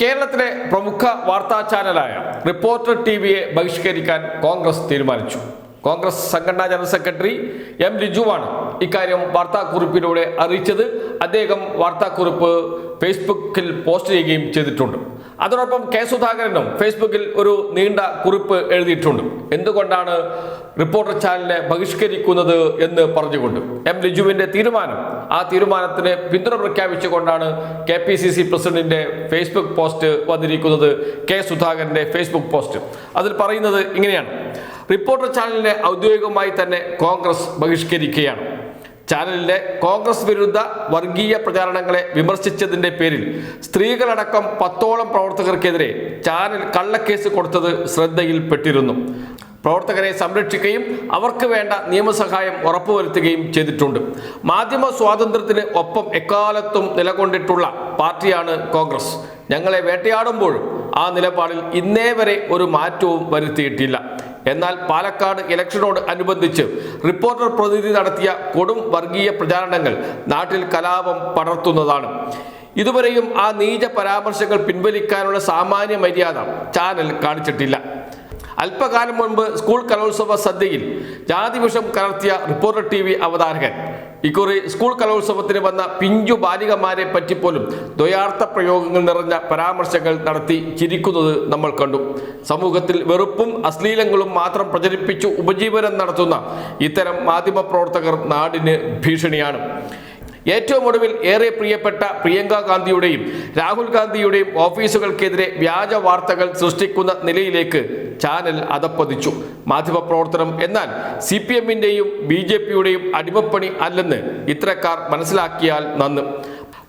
കേരളത്തിലെ പ്രമുഖ വാർത്താ ചാനലായ റിപ്പോർട്ടർ ടി വിയെ ബഹിഷ്കരിക്കാൻ കോൺഗ്രസ് തീരുമാനിച്ചു. കോൺഗ്രസ് സംഘടനാ ജനറൽ സെക്രട്ടറി എം ലിജുവാണ് ഇക്കാര്യം വാർത്താക്കുറിപ്പിലൂടെ അറിയിച്ചത്. അദ്ദേഹം വാർത്താക്കുറിപ്പ് ഫേസ്ബുക്കിൽ പോസ്റ്റ് ചെയ്യുകയും ചെയ്തിട്ടുണ്ട്. അതോടൊപ്പം കെ സുധാകരനും ഫേസ്ബുക്കിൽ ഒരു നീണ്ട കുറിപ്പ് എഴുതിയിട്ടുണ്ട്. എന്തുകൊണ്ടാണ് റിപ്പോർട്ടർ ചാനലിനെ ബഹിഷ്കരിക്കുന്നത് എന്ന് പറഞ്ഞുകൊണ്ട്? എം ലിജുവിന്റെ തീരുമാനം. ആ തീരുമാനത്തിന് പിന്തുണ പ്രഖ്യാപിച്ചുകൊണ്ടാണ് കെ പി സി സി പ്രസിഡന്റിന്റെ ഫേസ്ബുക്ക് പോസ്റ്റ് വന്നിരിക്കുന്നത് കെ സുധാകരന്റെ ഫേസ്ബുക്ക് പോസ്റ്റ്. അതിൽ പറയുന്നത് ഇങ്ങനെയാണ്. റിപ്പോർട്ടർ ചാനലിനെ ഔദ്യോഗികമായി തന്നെ കോൺഗ്രസ് ബഹിഷ്കരിക്കുകയാണ്. ചാനലിലെ കോൺഗ്രസ് വിരുദ്ധ വർഗീയ പ്രചാരണങ്ങളെ വിമർശിച്ചതിന്റെ പേരിൽ സ്ത്രീകളടക്കം പത്തോളം പ്രവർത്തകർക്കെതിരെ ചാനൽ കള്ളക്കേസ് കൊടുത്തത് ശ്രദ്ധയിൽപ്പെട്ടിരുന്നു. പ്രവർത്തകരെ സംരക്ഷിക്കുകയും അവർക്ക് വേണ്ട നിയമസഹായം ഉറപ്പുവരുത്തുകയും ചെയ്തിട്ടുണ്ട്. മാധ്യമ സ്വാതന്ത്ര്യത്തിന് ഒപ്പം എക്കാലത്തും നിലകൊണ്ടിട്ടുള്ള പാർട്ടിയാണ് കോൺഗ്രസ്. ഞങ്ങളെ വേട്ടയാടുമ്പോഴും ആ നിലപാടിൽ ഇന്നേ വരെ ഒരു മാറ്റവും വരുത്തിയിട്ടില്ല. എന്നാൽ പാലക്കാട് ഇലക്ഷനോട് അനുബന്ധിച്ച് റിപ്പോർട്ടർ പ്രതിനിധി നടത്തിയ കൊടും വർഗീയ പ്രചാരണങ്ങൾ നാട്ടിൽ കലാപം പടർത്തുന്നതാണ്. ഇതുവരെയും ആ നീച പരാമർശങ്ങൾ പിൻവലിക്കാനുള്ള സാമാന്യ മര്യാദ ചാനൽ കാണിച്ചിട്ടില്ല. അല്പകാലം മുൻപ് സ്കൂൾ കലോത്സവ സദ്യയിൽ ജാതിവിഷം കലർത്തിയ റിപ്പോർട്ടർ ടി അവതാരകൻ ഇക്കുറി സ്കൂൾ കലോത്സവത്തിന് വന്ന പിഞ്ചു ബാലികമാരെ പറ്റി പോലും ദ്വയാർത്ഥ പ്രയോഗങ്ങൾ നിറഞ്ഞ പരാമർശങ്ങൾ നടത്തി ചിരിക്കുന്നത് നമ്മൾ കണ്ടു. സമൂഹത്തിൽ വെറുപ്പും അശ്ലീലങ്ങളും മാത്രം പ്രചരിപ്പിച്ചു ഉപജീവനം നടത്തുന്ന ഇത്തരം മാധ്യമപ്രവർത്തകർ നാടിന് ഭീഷണിയാണ്. ഏറ്റവും ഒടുവിൽ ഏറെ പ്രിയപ്പെട്ട പ്രിയങ്ക ഗാന്ധിയുടെയും രാഹുൽ ഗാന്ധിയുടെയും ഓഫീസുകൾക്കെതിരെ വ്യാജ വാർത്തകൾ സൃഷ്ടിക്കുന്ന നിലയിലേക്ക് ചാനൽ അതപ്പതിച്ചു. മാധ്യമപ്രവർത്തനം എന്നാൽ സി പി എമ്മിന്റെയും ബി ജെ പിയുടെയും അടിമപ്പണി അല്ലെന്ന് ഇത്തരക്കാർ മനസ്സിലാക്കിയാൽ നന്ന്.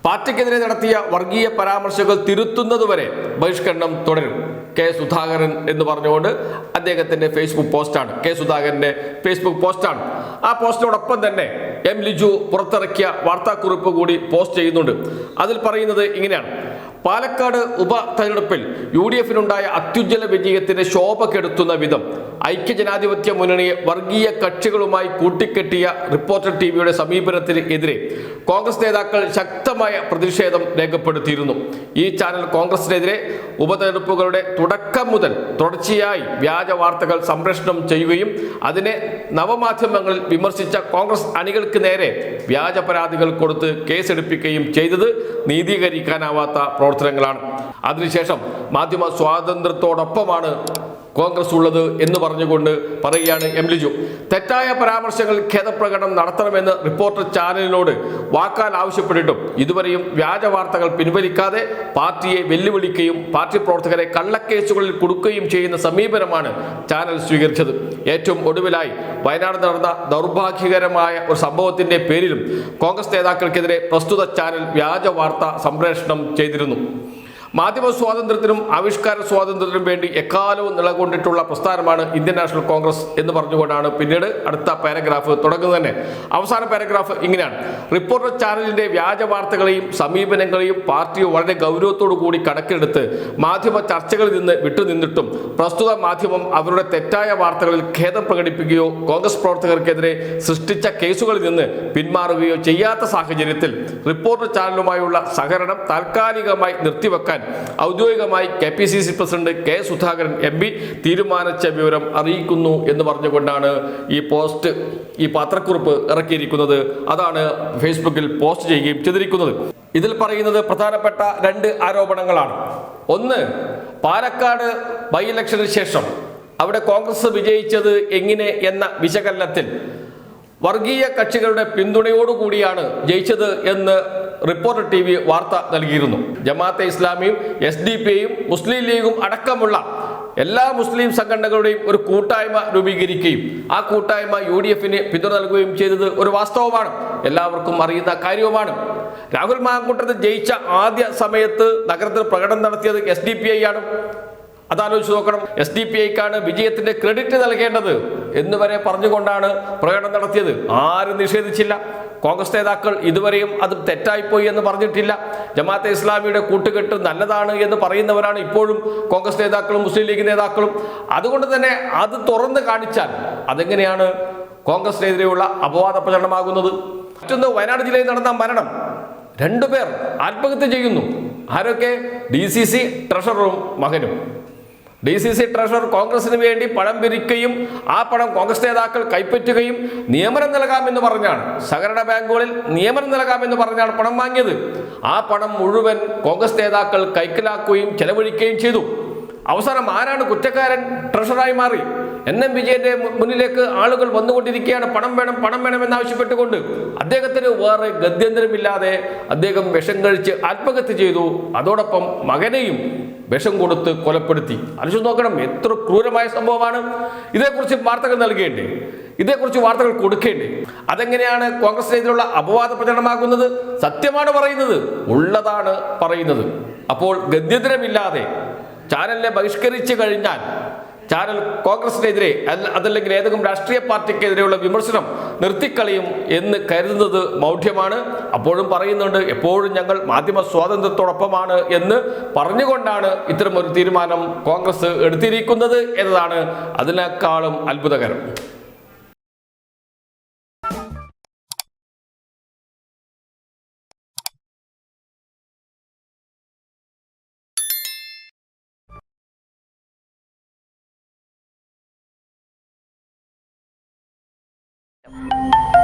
പാർട്ടിക്കെതിരെ നടത്തിയ വർഗീയ പരാമർശങ്ങൾ തിരുത്തുന്നതുവരെ ബഹിഷ്കരണം തുടരും. കെ സുധാകരൻ എന്ന് പറഞ്ഞുകൊണ്ട് അദ്ദേഹത്തിന്റെ ഫേസ്ബുക്ക് പോസ്റ്റാണ്. കെ സുധാകരന്റെ ഫേസ്ബുക്ക് പോസ്റ്റാണ്. ആ പോസ്റ്റിനോടൊപ്പം തന്നെ എം ലിജു പുറത്തിറക്കിയ വാർത്താക്കുറിപ്പ് കൂടി പോസ്റ്റ് ചെയ്യുന്നുണ്ട്. അതിൽ പറയുന്നത് ഇങ്ങനെയാണ്. പാലക്കാട് ഉപ തെരഞ്ഞെടുപ്പിൽ യു ഡി എഫിനുണ്ടായ അത്യുജ്വല വിജയത്തിന് ശോഭ കെടുത്തുന്ന വിധം ഐക്യജനാധിപത്യ മുന്നണിയെ വർഗീയ കക്ഷികളുമായി കൂട്ടിക്കെട്ടിയ റിപ്പോർട്ടർ ടി വിയുടെ സമീപനത്തിന് എതിരെ കോൺഗ്രസ് നേതാക്കൾ ശക്തമായ പ്രതിഷേധം രേഖപ്പെടുത്തിയിരുന്നു. ഈ ചാനൽ കോൺഗ്രസിനെതിരെ ഉപതെരഞ്ഞെടുപ്പുകളുടെ തുടക്കം മുതൽ തുടർച്ചയായി വ്യാജ വാർത്തകൾ സംപ്രേഷണം ചെയ്യുകയും അതിനെ നവമാധ്യമങ്ങളിൽ വിമർശിച്ച കോൺഗ്രസ് അണികൾക്ക് നേരെ വ്യാജ പരാതികൾ കൊടുത്ത് കേസെടുപ്പിക്കുകയും ചെയ്തത് നീതീകരിക്കാനാവാത്ത പ്രവർത്തനങ്ങളാണ്. അതിനുശേഷം മാധ്യമ സ്വാതന്ത്ര്യത്തോടൊപ്പമാണ് കോൺഗ്രസ് ഉള്ളത് എന്ന് പറഞ്ഞുകൊണ്ട് പറയുകയാണ് എം ലിജു. തെറ്റായ പരാമർശങ്ങൾ ഖേദപ്രകടനം നടത്തണമെന്ന് റിപ്പോർട്ടർ ചാനലിനോട് വാക്കാൽ ആവശ്യപ്പെട്ടിട്ടും ഇതുവരെയും വ്യാജ വാർത്തകൾ പിൻവലിക്കാതെ പാർട്ടിയെ വെല്ലുവിളിക്കുകയും പാർട്ടി പ്രവർത്തകരെ കള്ളക്കേസുകളിൽ കൊടുക്കുകയും ചെയ്യുന്ന സമീപനമാണ് ചാനൽ സ്വീകരിച്ചത്. ഏറ്റവും ഒടുവിലായി വയനാട് നടന്ന ദൗർഭാഗ്യകരമായ ഒരു സംഭവത്തിന്റെ പേരിലും കോൺഗ്രസ് നേതാക്കൾക്കെതിരെ പ്രസ്തുത ചാനൽ വ്യാജ വാർത്ത സംപ്രേഷണം ചെയ്തിരുന്നു. മാധ്യമ സ്വാതന്ത്ര്യത്തിനും ആവിഷ്കാര സ്വാതന്ത്ര്യത്തിനും വേണ്ടി എക്കാലവും നിലകൊണ്ടിട്ടുള്ള പ്രസ്ഥാനമാണ് ഇന്ത്യൻ നാഷണൽ കോൺഗ്രസ് എന്ന് പറഞ്ഞുകൊണ്ടാണ് പിന്നീട് അടുത്ത പാരഗ്രാഫ് തുടങ്ങുന്നത് തന്നെ. അവസാന പാരഗ്രാഫ് ഇങ്ങനെയാണ്. റിപ്പോർട്ടർ ചാനലിന്റെ വ്യാജ വാർത്തകളെയും സമീപനങ്ങളെയും പാർട്ടി വളരെ ഗൗരവത്തോടു കൂടി കണക്കിലെടുത്ത് മാധ്യമ ചർച്ചകളിൽ നിന്ന് വിട്ടുനിന്നിട്ടും പ്രസ്തുത മാധ്യമം അവരുടെ തെറ്റായ വാർത്തകളിൽ ഖേദം പ്രകടിപ്പിക്കുകയോ കോൺഗ്രസ് പ്രവർത്തകർക്കെതിരെ സൃഷ്ടിച്ച കേസുകളിൽ നിന്ന് പിന്മാറുകയോ ചെയ്യാത്ത സാഹചര്യത്തിൽ റിപ്പോർട്ടർ ചാനലുമായുള്ള സഹകരണം താൽക്കാലികമായി നിർത്തിവെക്കാൻ ഔദ്യോഗികമായി K P C C president K Sudhakaran M P തീരുമാനിച്ച വിവരം അറിയിക്കുന്നു എന്ന് പറഞ്ഞുകൊണ്ടാണ് ഈ പോസ്റ്റ് ഈ പത്രക്കുറിപ്പ് ഇറക്കിയിരിക്കുന്നത്. അതാണ് ഫേസ്ബുക്കിൽ പോസ്റ്റ് ചെയ്യുകയും ചെയ്തിരിക്കുന്നത്. ഇതിൽ പറയുന്നത് പ്രധാനപ്പെട്ട രണ്ട് ആരോപണങ്ങളാണ്. ഒന്ന് പാലക്കാട് ബൈ ഇലക്ഷന് ശേഷം അവിടെ കോൺഗ്രസ് വിജയിച്ചത് എങ്ങനെ എന്ന വിശകലനത്തിൽ വർഗീയ കക്ഷികളുടെ പിന്തുണയോടുകൂടിയാണ് ജയിച്ചത് എന്ന് റിപ്പോർട്ടർ ടി വി വാർത്ത നൽകിയിരുന്നു. ജമാഅത്തെ ഇസ്ലാമിയും എസ് ഡി പി ഐയും മുസ്ലിം ലീഗും അടക്കമുള്ള എല്ലാ മുസ്ലിം സംഘടനകളുടെയും ഒരു കൂട്ടായ്മ രൂപീകരിക്കുകയും ആ കൂട്ടായ്മ യു ഡി എഫിന് പിന്തുണ നൽകുകയും ചെയ്തത് ഒരു വാസ്തവമാണ്. എല്ലാവർക്കും അറിയുന്ന കാര്യവുമാണ്. രാഹുൽ മാങ്കൂട്ടത്ത് ജയിച്ച ആദ്യ സമയത്ത് നഗരത്തിൽ പ്രകടനം നടത്തിയത് എസ് ഡി പി ഐ ആണ്. അതാലോചിച്ച് നോക്കണം. എസ് ഡി പി ഐക്കാണ് വിജയത്തിന്റെ ക്രെഡിറ്റ് നൽകേണ്ടത് എന്ന് വരെ പറഞ്ഞുകൊണ്ടാണ് പ്രകടനം നടത്തിയത്. ആരും നിഷേധിച്ചില്ല. കോൺഗ്രസ് നേതാക്കൾ ഇതുവരെയും അത് തെറ്റായിപ്പോയി എന്ന് പറഞ്ഞിട്ടില്ല. ജമാഅത്തെ ഇസ്ലാമിയുടെ കൂട്ടുകെട്ട് നല്ലതാണ് എന്ന് പറയുന്നവരാണ് ഇപ്പോഴും കോൺഗ്രസ് നേതാക്കളും മുസ്ലിം ലീഗ് നേതാക്കളും. അതുകൊണ്ട് തന്നെ അത് തുറന്ന് കാണിച്ചാൽ അതെങ്ങനെയാണ് കോൺഗ്രസിനെതിരെയുള്ള അപവാദ പ്രചരണമാകുന്നത്? മറ്റൊന്ന് വയനാട് ജില്ലയിൽ നടന്ന മരണം. രണ്ടുപേർ ആത്മഹത്യ ചെയ്യുന്നു. ആരൊക്കെ? ഡി സി സി ട്രഷററും മകനും. ഡി സി സി ട്രഷറർ കോൺഗ്രസിന് വേണ്ടി പണം പിരിക്കുകയും ആ പണം കോൺഗ്രസ് നേതാക്കൾ കൈപ്പറ്റുകയും നിയമനം നൽകാമെന്ന് പറഞ്ഞാണ്. സഹകരണ ബാങ്കുകളിൽ നിയമനം നൽകാമെന്ന് പറഞ്ഞാണ് പണം വാങ്ങിയത്. ആ പണം മുഴുവൻ കോൺഗ്രസ് നേതാക്കൾ കൈക്കലാക്കുകയും ചെലവഴിക്കുകയും ചെയ്തു. അവസാനം ആരാണ് കുറ്റക്കാരൻ? ട്രഷറായി മാറി. എൻ എം വിജയന്റെ മുന്നിലേക്ക് ആളുകൾ വന്നുകൊണ്ടിരിക്കുകയാണ്. പണം വേണം പണം വേണം എന്നാവശ്യപ്പെട്ടുകൊണ്ട് അദ്ദേഹത്തിന് വേറെ ഗത്യന്തരമില്ലാതെ അദ്ദേഹം വിഷം കഴിച്ച് ആത്മഹത്യ ചെയ്തു. അതോടൊപ്പം മകനെയും വിഷം കൊടുത്ത് കൊലപ്പെടുത്തി. ആലോചിച്ച് നോക്കണം എത്ര ക്രൂരമായ സംഭവമാണ്. ഇതേക്കുറിച്ച് വാർത്തകൾ നൽകേണ്ടേ? ഇതേക്കുറിച്ച് വാർത്തകൾ കൊടുക്കേണ്ടേ? അതെങ്ങനെയാണ് എതിരുള്ള അപവാദ പ്രചരണമാകുന്നത്? സത്യമാണ് പറയുന്നത്. ഉള്ളതാണ് പറയുന്നത്. അപ്പോൾ ഗത്യന്തരമില്ലാതെ ചാനലിനെ ബഹിഷ്കരിച്ചു കഴിഞ്ഞാൽ ചാനൽ കോൺഗ്രസിനെതിരെ അതല്ലെങ്കിൽ ഏതെങ്കിലും രാഷ്ട്രീയ പാർട്ടിക്കെതിരെയുള്ള വിമർശനം നിർത്തിക്കളയും എന്ന് കരുതുന്നത് മൗഢ്യമാണ്. അപ്പോഴും പറയുന്നുണ്ട് എപ്പോഴും ഞങ്ങൾ മാധ്യമ സ്വാതന്ത്ര്യത്തോടൊപ്പമാണ് എന്ന് പറഞ്ഞുകൊണ്ടാണ് ഇത്തരമൊരു തീരുമാനം കോൺഗ്രസ് എടുത്തിരിക്കുന്നത് എന്നതാണ് അതിനേക്കാളും അത്ഭുതകരം. Yep.